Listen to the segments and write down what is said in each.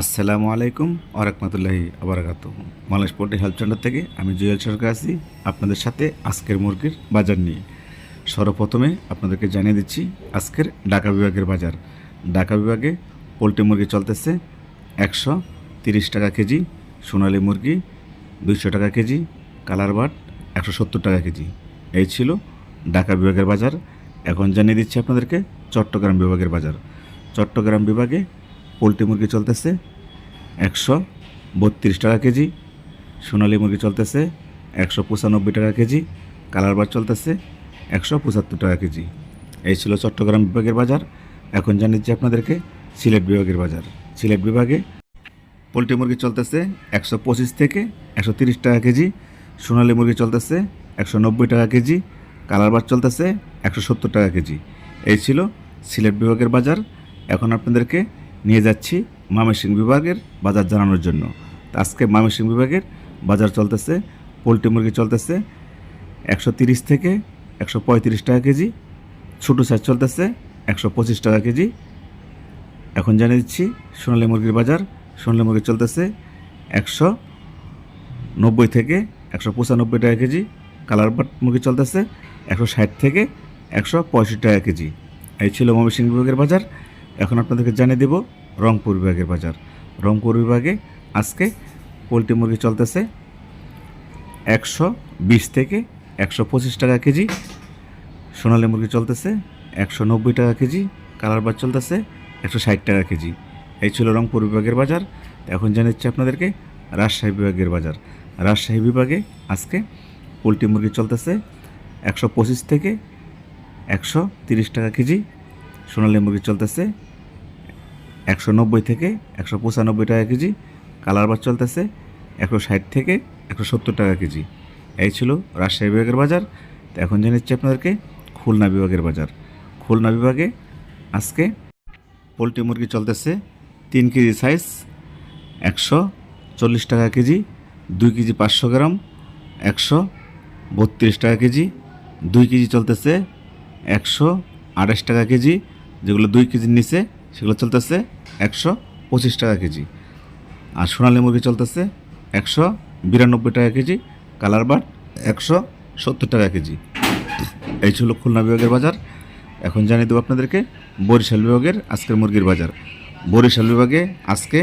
আসসালামু আলাইকুম ওরহমতুল্লাহি আবরাকাত মালয়েশ পোল্ট্রি হেলথ সেন্টার থেকে আমি জুয়েল সরকার আছি। আপনাদের সাথে আজকের মুরগির বাজার নিয়ে। সর্বপ্রথমে আপনাদেরকে জানিয়ে দিচ্ছি, আজকের ঢাকা বিভাগের বাজার। ঢাকা বিভাগে পোলট্রি মুরগি চলতেছে একশো তিরিশ টাকা কেজি, সোনালী মুরগি দুইশো টাকা কেজি, কালার বাট একশো সত্তর টাকা কেজি। এই ছিল ঢাকা বিভাগের বাজার। এখন জানিয়ে দিচ্ছি আপনাদেরকে চট্টগ্রাম বিভাগের বাজার। চট্টগ্রাম বিভাগে পোলট্রি মুরগি চলতেছে, একশো বত্রিশ টাকা কেজি, সোনালী মুরগি চলতেছে, একশো পঁচানব্বই টাকা কেজি, কালার বার চলতেছে, একশো পঁচাত্তর টাকা কেজি। এই ছিল চট্টগ্রাম বিভাগের বাজার। এখন জানিয়েছি আপনাদেরকে সিলেট বিভাগের বাজার। সিলেট বিভাগে পোলট্রি মুরগি চলতেছে একশো পঁচিশ থেকে একশো তিরিশ টাকা কেজি, সোনালী মুরগি চলতেছে একশো নব্বই টাকা কেজি, কালার বার চলতেছে একশো সত্তর টাকা কেজি। এই ছিল সিলেট বিভাগের বাজার। এখন আপনাদেরকে নিয়ে যাচ্ছি ময়মনসিংহ বিভাগের বাজার জানানোর জন্য। আজকে ময়মনসিংহ বিভাগের বাজার চলতেছে, পোলট্রি মুরগি চলতেছে একশো তিরিশ থেকে একশো পঁয়ত্রিশ টাকা কেজি, ছোটো সাইজ চলতেছে একশো পঁচিশ টাকা কেজি। এখন জানিয়ে দিচ্ছি সোনালী মুরগির বাজার, সোনালী মুরগি চলতেছে একশো নব্বই থেকে একশো পঁচানব্বই টাকা কেজি, কালার বাট মুরগি চলতেছে একশো ষাট থেকে একশো পঁয়ষট্টি টাকা কেজি। এই ছিল ময়মনসিংহ বিভাগের বাজার। এখন আপনাদেরকে জানিয়ে দেব রংপুর বিভাগের বাজার। রংপুর বিভাগে আজকে পোলট্রি মুরগি চলতেছে একশো বিশ থেকে একশো পঁচিশ টাকা কেজি, সোনালী মুরগি চলতেছে একশো নব্বই টাকা কেজি, কালার বার চলতেছে একশো ষাট টাকা কেজি। এই ছিল রংপুর বিভাগের বাজার। এখন জানাচ্ছি আপনাদেরকে রাজশাহী বিভাগের বাজার। রাজশাহী বিভাগে আজকে পোলট্রি মুরগি চলতেছে একশো পঁচিশ থেকে একশো তিরিশ টাকা কেজি, সোনালী মুরগি চলতেছে একশো নব্বই থেকে একশো পঁচানব্বই টাকা কেজি, কালার বার চলতেছে একশো ষাট থেকে একশো সত্তর টাকা কেজি। এই ছিল রাজশাহী বিভাগের বাজার। তো এখন জানাচ্ছি আপনাদেরকে খুলনা বিভাগের বাজার। খুলনা বিভাগে আজকে পোলট্রি মুরগি চলতেছে তিন কেজি সাইজ একশো চল্লিশ টাকা কেজি, দুই কেজি পাঁচশো গ্রাম, একশো বত্রিশ টাকা কেজি, দুই কেজি চলতেছে একশো আঠাশ টাকা কেজি, যেগুলো দুই কেজির নিচে সেগুলো চলতেছে একশো পঁচিশ টাকা কেজি। আর সোনালী মুরগি চলতেছে একশো বিরানব্বই টাকা কেজি, কালার বাট একশো সত্তর টাকা কেজি। এই ছিল খুলনা বিভাগের বাজার। এখন জানিয়ে দেবো আপনাদেরকে বরিশাল বিভাগের আজকের মুরগির বাজার। বরিশাল বিভাগে আজকে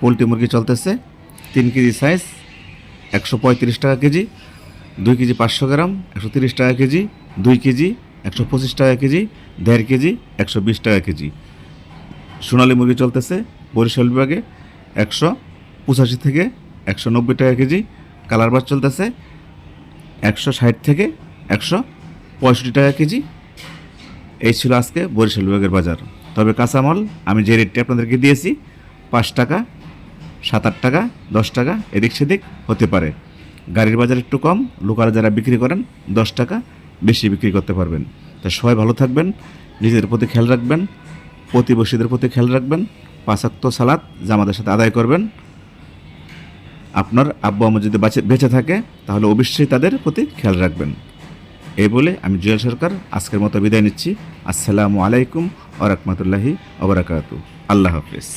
পোলট্রি মুরগি চলতেছে তিন কেজি সাইজ একশো পঁয়ত্রিশ টাকা কেজি, দুই কেজি পাঁচশো গ্রাম একশো তিরিশ টাকা কেজি, দুই কেজি একশো পঁচিশ টাকা কেজি, দেড় কেজি একশো বিশ টাকা কেজি। সোনালী মুরগি চলতেছে, বরিশাল বিভাগে একশো পঁচাশি থেকে একশো নব্বই টাকা কেজি, কালার বার চলতেছে, একশো ষাট থেকে একশো পঁয়ষট্টি টাকা কেজি। এই ছিল আজকে বরিশাল বিভাগের বাজার। তবে কাঁচামাল আমি যে রেটটি আপনাদেরকে দিয়েছি, পাঁচ টাকা, সাত আট টাকা, দশ টাকা, এদিক সেদিক হতে পারে। গাড়ির বাজার একটু কম, লোকাল যারা বিক্রি করেন, দশ টাকা বেশি বিক্রি করতে পারবেন। তা সবাই ভালো থাকবেন, নিজেদের প্রতি খেয়াল রাখবেন। প্রতিবেশীদের প্রতি খেয়াল রাখবেন। পাঁচাক্ত সালাত জামাদের সাথে আদায় করবেন। আপনার আব্বু আম্মু যদি বাঁচে বেঁচে থাকে, তাহলে অবশ্যই তাদের প্রতি খেয়াল রাখবেন। এই বলে আমি জুয়েল সরকার আজকের মতো বিদায় নিচ্ছি। আসসালামু আলাইকুম আ রহমতুল্লাহি আবরাকাতু আল্লাহ হাফিজ।